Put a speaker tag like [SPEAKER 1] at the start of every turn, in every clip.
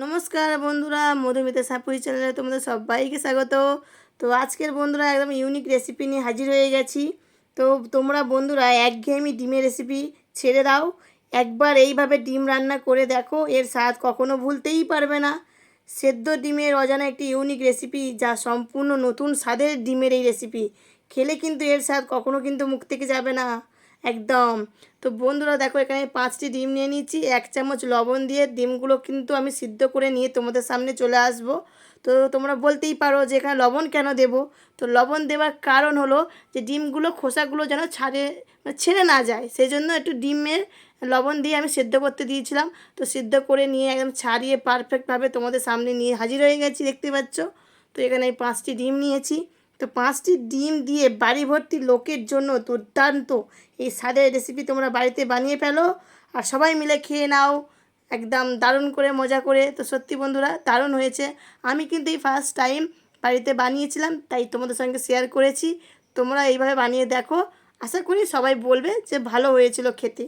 [SPEAKER 1] নমস্কার বন্ধুরা, মধুমিতা সাপুরি চ্যানেলে তোমাদের সবাইকে স্বাগত। তো আজকের বন্ধুরা একদম ইউনিক রেসিপি নিয়ে হাজির হয়ে গেছি। তো তোমরা বন্ধুরা একঘেয়েমি ডিমের রেসিপি ছেড়ে দাও। একবার এইভাবে ডিম রান্না করে দেখো, এর স্বাদ কখনো ভুলতেই পারবে না। সেদ্ধ ডিমের অজানা একটি ইউনিক রেসিপি যা সম্পূর্ণ নতুন স্বাদের ডিমের এই রেসিপি খেলে কিন্তু এর স্বাদ কখনো কিন্তু মুখ থেকে যাবে না। একদম। তো বন্ধুরা দেখো, এখানে পাঁচটি ডিম নিয়ে নিচ্ছি এক চামচ লবণ দিয়ে ডিমগুলো কিন্তু আমি সিদ্ধ করে নিয়ে তোমাদের সামনে চলে আসব। তো তোমরা বলতেই পারো যে এখানে লবণ কেন দেব? তো লবণ দেওয়ার কারণ হলো যে ডিমগুলো, খোসাগুলো যেন ছাড়ে মানে ছেড়ে না যায়। সেই জন্য একটু ডিমের লবণ দিয়ে আমি সেদ্ধ করতে দিয়েছিলাম। তো সিদ্ধ করে নিয়ে একদম ছাড়িয়ে পারফেক্টভাবে তোমাদের সামনে নিয়ে হাজির হয়ে গেছি, দেখতে পাচ্ছ? তো এখানে পাঁচটি ডিম নিয়েছি। তো পাঁচটি ডিম দিয়ে বাড়ি ভর্তি লোকের জন্য দুর্দান্ত এই স্বাদের রেসিপি তোমরা বাড়িতে বানিয়ে ফেলো আর সবাই মিলে খেয়ে নাও। একদম দারুণ করে মজা করে। তো সত্যি বন্ধুরা, দারুণ হয়েছে। আমি কিন্তু এই ফার্স্ট টাইম বাড়িতে বানিয়েছিলাম, তাই তোমাদের সঙ্গে শেয়ার করেছি। তোমরা এইভাবে বানিয়ে দেখো। আশা করি সবাই বলবে যে ভালো হয়েছিল খেতে।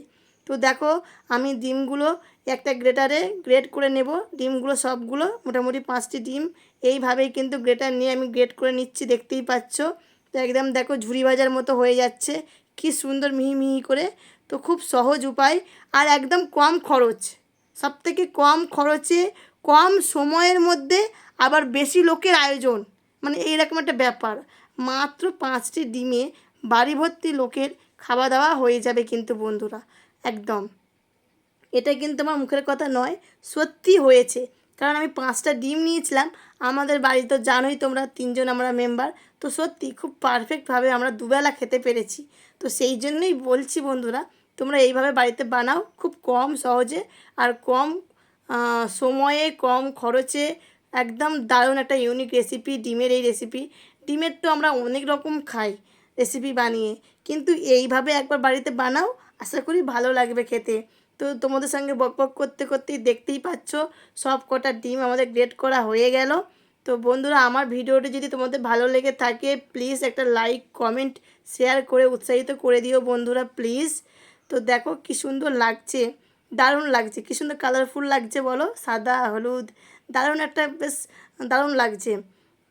[SPEAKER 1] তো দেখো, আমি ডিমগুলো একটা গ্রেটারে গ্রেট করে নেব। ডিমগুলো সবগুলো, মোটামুটি পাঁচটি ডিম। এইভাবেই কিন্তু গ্রেটার নিয়ে আমি গ্রেট করে নিচ্ছি, দেখতেই পাচ্ছ। তো একদম দেখো ঝুড়ি ভাজার মতো হয়ে যাচ্ছে। কি সুন্দর মিহি মিহি করে। তো খুব সহজ উপায় আর একদম কম খরচ। সব থেকে কম খরচে, কম সময়ের মধ্যে আবার বেশি লোকের আয়োজন। মানে এইরকম একটা ব্যাপার। মাত্র পাঁচটি ডিমে বাড়ি ভর্তি লোকের খাওয়া দাওয়া হয়ে যাবে কিন্তু বন্ধুরা। একদম। এটা কিন্তু আমার মুখের কথা নয়, সত্যি হয়েছে। কারণ আমি পাঁচটা ডিম নিয়েছিলাম, আমাদের বাড়ি তো জানোই তোমরা তিনজন আমরা মেম্বার তো সত্যি খুব পারফেক্টভাবে আমরা দুবেলা খেতে পেরেছি। তো সেই জন্যই বলছি বন্ধুরা, তোমরা এইভাবে বাড়িতে বানাও, খুব কম সহজে আর কম সময়ে, কম খরচে, একদম দারুণ একটা ইউনিক রেসিপি ডিমের এই রেসিপি ডিমের তো আমরা অনেক রকম খাই রেসিপি বানিয়ে। কিন্তু এইভাবে একবার বাড়িতে বানাও আশা করি ভালো লাগবে খেতে। তো তোমাদের সঙ্গে বক বক করতে করতেই দেখতেই পাচ্ছ, সব কটা ডিম আমাদের গ্রেট করা হয়ে গেল। তো বন্ধুরা, আমার ভিডিওটি যদি তোমাদের ভালো লেগে থাকে প্লিজ একটা লাইক কমেন্ট শেয়ার করে উৎসাহিত করে দিও বন্ধুরা প্লিজ তো দেখো কি সুন্দর লাগছে, দারুণ লাগছে, কি সুন্দর কালারফুল লাগছে বলো, সাদা, হলুদ, দারুণ একটা বেশ দারুণ লাগছে।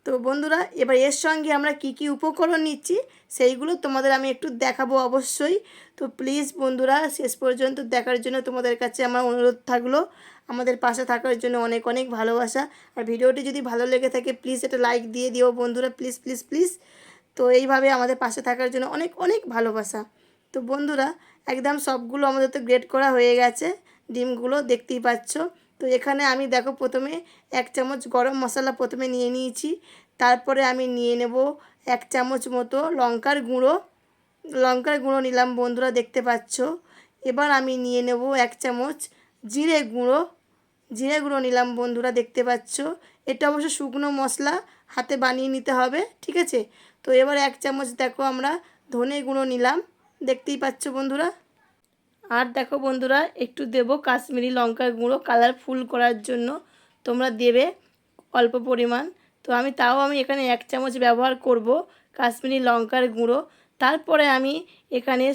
[SPEAKER 1] তো বন্ধুরা, এবার এর সঙ্গে আমরা কি কি উপকরণ নিচ্ছি সেইগুলো তোমাদের আমি একটু দেখাবো অবশ্যই। তো প্লিজ বন্ধুরা, শেষ পর্যন্ত দেখার জন্য তোমাদের কাছে আমার অনুরোধ থাকল। আমাদের পাশে থাকার জন্য অনেক অনেক ভালোবাসা। আর ভিডিওটি যদি ভালো লেগে থাকে প্লিজ এটা লাইক দিয়ে দিও বন্ধুরা প্লিজ প্লিজ প্লিজ তো এইভাবে আমাদের পাশে থাকার জন্য অনেক অনেক ভালোবাসা। তো বন্ধুরা, একদম সবগুলো আমাদের তো গ্রেড করা হয়ে গেছে। ডিমগুলো দেখতেই পাচ্ছ। তো এখানে আমি দেখো প্রথমে এক চামচ গরম মশলা প্রথমে নিয়ে নিয়েছি। তারপরে আমি নিয়ে নেব এক চামচ মতো লঙ্কার গুঁড়ো। লঙ্কার গুঁড়ো নিলাম বন্ধুরা, দেখতে পাচ্ছ? এবার আমি নিয়ে নেব এক চামচ জিরে গুঁড়ো। জিরে গুঁড়ো নিলাম বন্ধুরা, দেখতে পাচ্ছ? এটা অবশ্য শুকনো মশলা, হাতে বানিয়ে নিতে হবে, ঠিক আছে? তো এবার এক চামচ দেখো আমরা ধনে গুঁড়ো নিলাম, দেখতেই পাচ্ছ বন্ধুরা? আর দেখো বন্ধুরা, একটু দেব কাশ্মীরি লঙ্কার গুঁড়ো কালারফুল করার জন্য। তোমরা দেবে অল্প পরিমাণ। তো আমি তাও আমি এখানে এক চামচ ব্যবহার করব কাশ্মীরি লঙ্কার গুঁড়ো। তারপরে আমি এখানে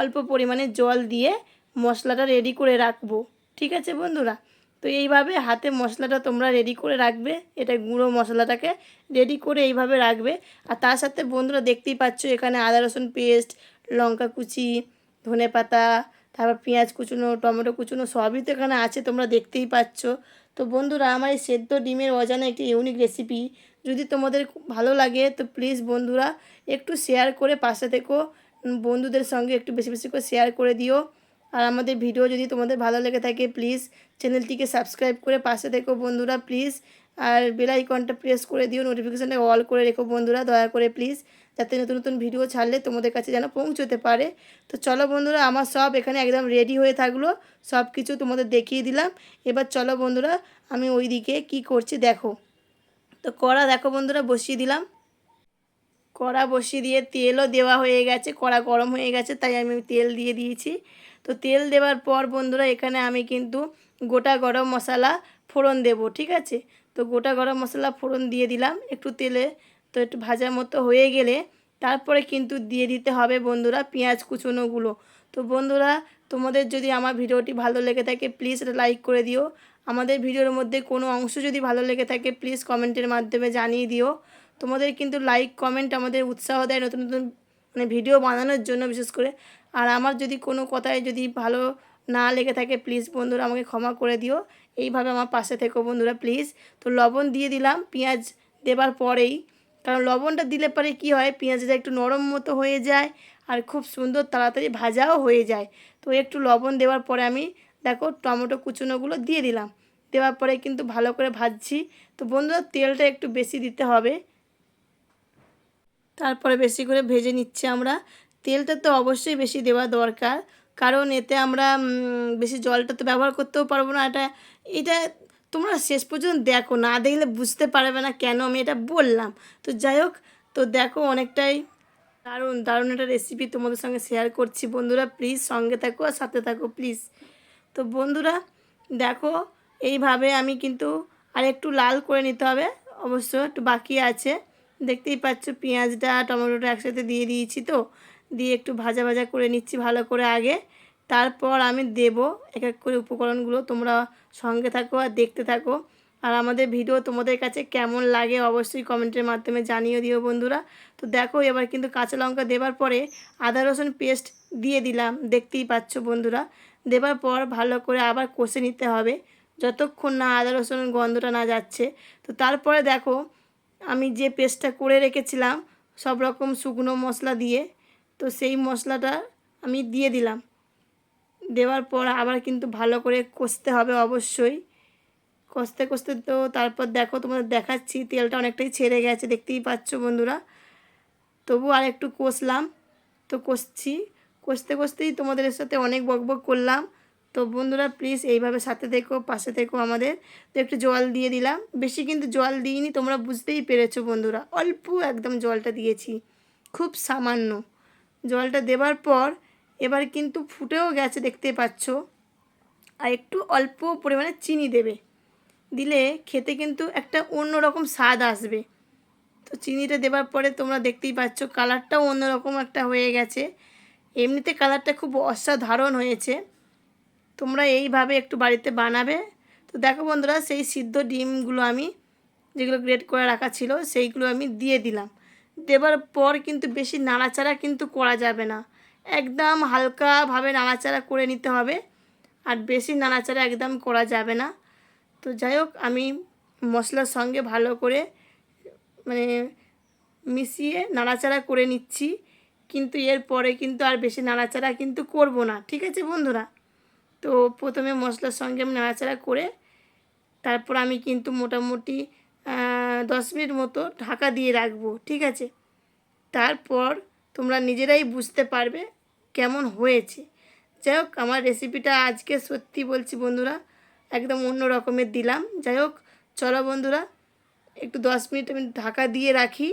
[SPEAKER 1] অল্প পরিমাণে জল দিয়ে মশলাটা রেডি করে রাখব। ঠিক আছে বন্ধুরা? তো এইভাবে হাতে মশলাটা তোমরা রেডি করে রাখবে। এটা গুঁড়ো মশলাটাকে রেডি করে এইভাবে রাখবে। আর তার সাথে বন্ধুরা দেখতেই পাচ্ছ এখানে আদা রসুন পেস্ট লঙ্কা কুচি ধনে পাতা তারপর পেঁয়াজ কুচুনো, টমেটো কুচুনো, সবই তো এখানে আছে, তোমরা দেখতেই পাচ্ছ। তো বন্ধুরা, আমার এই সেদ্ধ ডিমের অজানা একটি ইউনিক রেসিপি যদি তোমাদের ভালো লাগে, তো প্লিজ বন্ধুরা, একটু শেয়ার করে পাশে থেকো বন্ধুদের সঙ্গে একটু বেশি বেশি করে শেয়ার করে দিও। আর আমাদের ভিডিও যদি তোমাদের ভালো লেগে থাকে প্লিজ চ্যানেলটিকে সাবস্ক্রাইব করে পাশে থেকো বন্ধুরা প্লিজ আর বেল আইকনটা প্রেস করে দিও নোটিফিকেশানটা অল করে রেখো বন্ধুরা, দয়া করে প্লিজ যাতে নতুন নতুন ভিডিও ছাড়লে তোমাদের কাছে যেন পৌঁছতে পারে। তো চলো বন্ধুরা, আমার সব এখানে একদম রেডি হয়ে থাকল সব কিছু তোমাদের দেখিয়ে দিলাম। এবার চলো বন্ধুরা, আমি ওই দিকে কী করছি দেখো। তো কড়া দেখো বন্ধুরা, বসিয়ে দিলাম। কড়া বসিয়ে দিয়ে তেলও দেওয়া হয়ে গেছে, কড়া গরম হয়ে গেছে, তাই আমি তেল দিয়ে দিয়েছি। তো তেল দেওয়ার পর বন্ধুরা, এখানে আমি কিন্তু গোটা গরম মশলা ফোড়ন দেব, ঠিক আছে? তো গোটা গরম মশলা ফোড়ন দিয়ে দিলাম একটু তেলে। তো একটু ভাজা মতো হয়ে গেলে তারপরে কিন্তু দিয়ে দিতে হবে বন্ধুরা পেঁয়াজ কুচনোগুলো। তো বন্ধুরা তোমাদের যদি আমার ভিডিওটি ভালো লেগে থাকে প্লিজ লাইক করে দিও। আমাদের ভিডিওর মধ্যে কোনো অংশ যদি ভালো লেগে থাকে প্লিজ কমেন্টের মাধ্যমে জানিয়ে দিও। তোমাদের কিন্তু লাইক কমেন্ট আমাদের উৎসাহ দেয় নতুন নতুন মানে ভিডিও বানানোর জন্য বিশেষ করে। আর আমার যদি কোনো কথায় যদি ভালো না লেগে থাকে প্লিজ বন্ধুরা আমাকে ক্ষমা করে দিও। এইভাবে আমার পাশে থেকো বন্ধুরা প্লিজ তো লবণ দিয়ে দিলাম, পেঁয়াজ দেবার পরেই। কারণ লবণটা দিলে পরে কি হয়, পেঁয়াজটা একটু নরম মতো হয়ে যায় আর খুব সুন্দর তাড়াতাড়ি ভাজাও হয়ে যায়। তো একটু লবণ দেওয়ার পরে আমি দেখো টমেটো কুচুনোগুলো দিয়ে দিলাম। দেওয়ার পরে কিন্তু ভালো করে ভাজছি। তো বন্ধুরা, তেলটা একটু বেশি দিতে হবে। তারপরে বেশি করে ভেজে নিচ্ছি আমরা। তেলটা তো অবশ্যই বেশি দেওয়া দরকার। কারণ এতে আমরা বেশি জলটা তো ব্যবহার করতেও পারব না। এটা এটা তোমরা শেষ পর্যন্ত দেখো, না দেখলে বুঝতে পারবে না কেন আমি এটা বললাম। তো যাই হোক, তো দেখো অনেকটাই দারুণ দারুণ একটা রেসিপি তোমাদের সঙ্গে শেয়ার করছি। বন্ধুরা প্লিজ সঙ্গে থাকো আর সাথে থাকো প্লিজ তো বন্ধুরা, দেখো, এইভাবে আমি কিন্তু আর একটু লাল করে নিতে হবে। অবশ্য একটু বাকি আছে। দেখতেই পাচ্ছ, পেঁয়াজটা, টমেটোটা একসাথে দিয়ে দিয়েছি তো। দিয়ে একটু ভাজা ভাজা করে নিচ্ছি ভালো করে আগে। তারপর আমি দেব এক এক করে উপকরণগুলো। তোমরা সঙ্গে থাকো আর দেখতে থাকো। আর আমাদের ভিডিও তোমাদের কাছে কেমন লাগে অবশ্যই কমেন্টের মাধ্যমে জানিয়ে দিও বন্ধুরা। তো দেখো, এবার কিন্তু কাঁচা লঙ্কা দেবার পরে আদা, রসুন পেস্ট দিয়ে দিলাম। দেখতেই পাচ্ছ বন্ধুরা। দেবার পর ভালো করে আবার কষে নিতে হবে। যতক্ষণ না আদা, রসুন গন্ধটা না যাচ্ছে। তো তারপরে দেখো, আমি যে পেস্টটা করে রেখেছিলাম, সব রকম শুকনো মশলা দিয়ে তো সেই মশলাটা আমি দিয়ে দিলাম। দেওয়ার পর আবার কিন্তু ভালো করে কষতে হবে অবশ্যই। কষতে কষতে তো তারপর দেখো তোমাদের দেখাচ্ছি, তেলটা অনেকটাই ছেড়ে গেছে, দেখতেই পাচ্ছ বন্ধুরা। তবু আর একটু কষলাম, তো কষছি। কষতে, কষতেই তোমাদের সাথে অনেক বকবক করলাম। তো বন্ধুরা প্লিজ এইভাবে সাথে থেকো, পাশে থেকো আমাদের। তো একটু জল দিয়ে দিলাম। বেশি কিন্তু জল দিইনি, তোমরা বুঝতেই পেরেছ বন্ধুরা। অল্প একদম জলটা দিয়েছি। খুব সামান্য। জলটা দেবার পর এবার কিন্তু ফুটেও গেছে, দেখতে পাচ্ছ। আর একটু অল্প পরিমাণে চিনি দেবে। দিলে খেতে কিন্তু একটা অন্যরকম স্বাদ আসবে। তো চিনিটা দেওয়ার পরে তোমরা দেখতেই পাচ্ছ, কালারটাও অন্যরকম একটা হয়ে গেছে। এমনিতে কালারটা খুব অসাধারণ হয়েছে। তোমরা এইভাবে একটু বাড়িতে বানাবে। তো দেখো বন্ধুরা, সেই সিদ্ধ ডিমগুলো আমি যেগুলো গ্রেট করে রাখা ছিল, সেইগুলো আমি দিয়ে দিলাম। দেবার পর কিন্তু বেশি নাড়াচাড়া কিন্তু করা যাবে না। একদম হালকাভাবে নাড়াচাড়া করে নিতে হবে আর বেশি নাড়াচাড়া একদম করা যাবে না। তো যাই হোক, আমি মশলার সঙ্গে ভালো করে মানে মিশিয়ে নাড়াচাড়া করে নিচ্ছি। কিন্তু এরপরে কিন্তু আর বেশি নাড়াচাড়া কিন্তু করব না, ঠিক আছে বন্ধুরা? তো প্রথমে মশলার সঙ্গে আমি নাড়াচাড়া করে তারপর আমি কিন্তু মোটামুটি দশ মিনিট মতো ঢাকা দিয়ে রাখব, ঠিক আছে? তারপর তোমরা নিজেরাই বুঝতে পারবে কেমন হয়েছে। যাই হোক, আমার রেসিপিটা আজকে সত্যি বলছি বন্ধুরা, একদম অন্য রকমের দিলাম। যাই হোক, চলো বন্ধুরা, একটু দশ মিনিট আমি ঢাকা দিয়ে রাখি,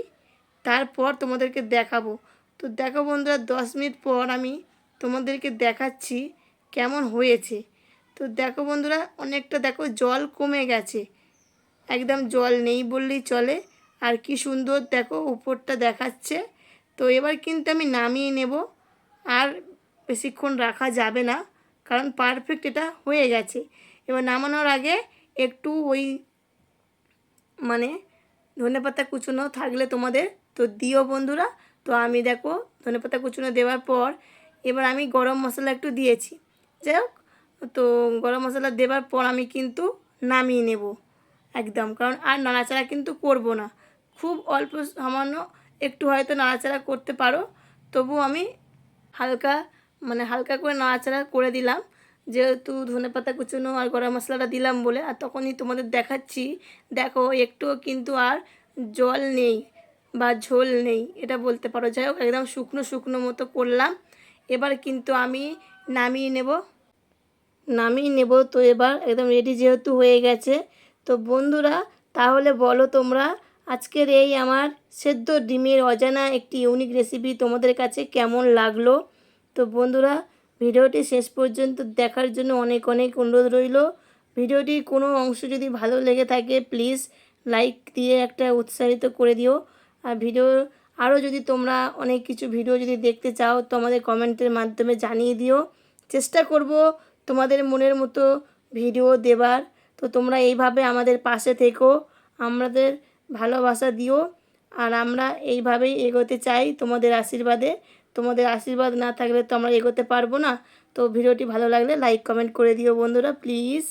[SPEAKER 1] তারপর তোমাদেরকে দেখাবো। তো দেখো বন্ধুরা, দশ মিনিট পর আমি তোমাদেরকে দেখাচ্ছি কেমন হয়েছে। তো দেখো বন্ধুরা, অনেকটা দেখো জল কমে গেছে। একদম জল নেই বললেই চলে। আর কি সুন্দর দেখো, উপরটা দেখাচ্ছে। তো এবার কিন্তু আমি নামিয়ে নেব। আর বেশিক্ষণ রাখা যাবে না, কারণ পারফেক্ট এটা হয়ে গেছে। এবার নামানোর আগে একটু ওই মানে ধনেপাতা কুচনো থাকলে তোমাদের, তো দিও বন্ধুরা। তো আমি দেখো ধনেপাতা কুচুনো দেওয়ার পর এবার আমি গরম মশলা একটু দিয়েছি। যাই হোক, তো গরম মশলা দেওয়ার পর আমি কিন্তু নামিয়ে নেব। একদম, কারণ আর নাড়াচাড়া কিন্তু করব না। খুব অল্প সামান্য একটু হয়তো নাড়াচাড়া করতে পারো তবু আমি হালকা মানে হালকা করে নাড়াচাড়া করে দিলাম। যেহেতু ধনেপাতা কুচনো আর গরম মশলাটা দিলাম বলে, আর তখনই তোমাদের দেখাচ্ছি। দেখো, একটুও কিন্তু আর জল নেই বা ঝোল নেই, এটা বলতে পারো। যাই হোক, একদম শুকনো শুকনো মতো করলাম। এবার কিন্তু আমি নামিয়ে নেব। নামিয়ে নেব তো এবার, একদম রেডি যেহেতু হয়ে গেছে তো বন্ধুরা, তাহলে বলো তোমরা, আজকের এই আমার সেদ্ধ ডিমের অজানা একটি ইউনিক রেসিপি তোমাদের কাছে কেমন লাগল? তো বন্ধুরা, ভিডিওটি শেষ পর্যন্ত দেখার জন্য অনেক অনেক অনুরোধ রইল। ভিডিওটির কোনো অংশ যদি ভালো লেগে থাকে প্লিজ লাইক দিয়ে একটা উৎসাহিত করে দিও। আর ভিডিও, আরও যদি তোমরা অনেক কিছু ভিডিও যদি দেখতে চাও, তো আমাদের কমেন্টের মাধ্যমে জানিয়ে দিও। চেষ্টা করব তোমাদের মনের মতো ভিডিও দেবার। তো তোমরা এইভাবে আমাদের পাশে থেকো, আমাদের ভালোবাসা দিও, আর আমরা এইভাবেই এগোতে চাই তোমাদের আশীর্বাদে। তোমাদের আশীর্বাদ না থাকলে তো আমরা এগোতে পারব না। তো ভিডিওটি ভালো লাগলে লাইক কমেন্ট করে দিও বন্ধুরা প্লিজ